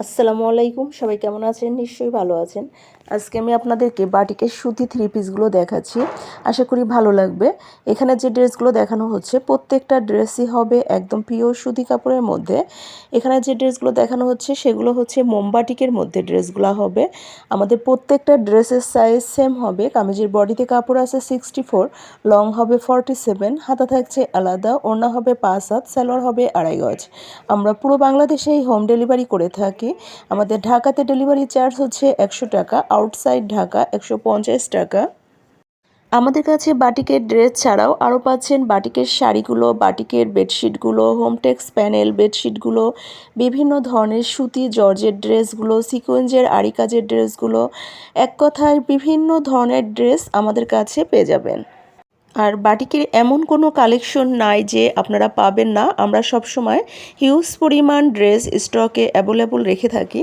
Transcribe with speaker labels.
Speaker 1: আসসালামু আলাইকুম, সবাই কেমন আছেন? নিশ্চয়ই ভালো আছেন। আজকে আমি আপনাদেরকে বাটিকের সুতি থ্রি পিসগুলো দেখাচ্ছি। আশা করি ভালো লাগবে। এখানে যে ড্রেসগুলো দেখানো হচ্ছে, প্রত্যেকটা ড্রেসই হবে একদম পিওর সুতি কাপড়ের মধ্যে। এখানে যে ড্রেসগুলো দেখানো হচ্ছে, সেগুলো হচ্ছে মোমবাটিকের মধ্যে ড্রেসগুলো হবে। আমাদের প্রত্যেকটা ড্রেসের সাইজ সেম হবে। কামিজের বডিতে কাপড় আছে সিক্সটি ফোর লং হবে ফর্টি সেভেন হাতা থাকছে আলাদা, ওড়না হবে পাঁচ হাত স্যালোয়ার হবে আড়াই গজ। আমরা পুরো বাংলাদেশেই হোম ডেলিভারি করে থাকি। আমাদের ঢাকাতে ডেলিভারি চার্জ হচ্ছে একশো টাকা, আউটসাইড ঢাকা একশো পঞ্চাশ টাকা। আমাদের কাছে বাটিকের ড্রেস ছাড়াও আরও পাচ্ছেন বাটিকের শাড়িগুলো, বাটিকের বেডশিটগুলো হোমটেক্স প্যানেল, বেডশিটগুলো, বিভিন্ন ধরনের সুতি জর্জের ড্রেসগুলো সিকোয়েন্সের আড়ি কাজের ড্রেসগুলো। এক কথায় বিভিন্ন ধরনের ড্রেস আমাদের কাছে পেয়ে যাবেন। আর বাটিকের এমন কোনো কালেকশন নাই যে আপনারা পাবেন না। আমরা সবসময় হিউজ পরিমাণ ড্রেস স্টকে অ্যাভেলেবল রেখে থাকি।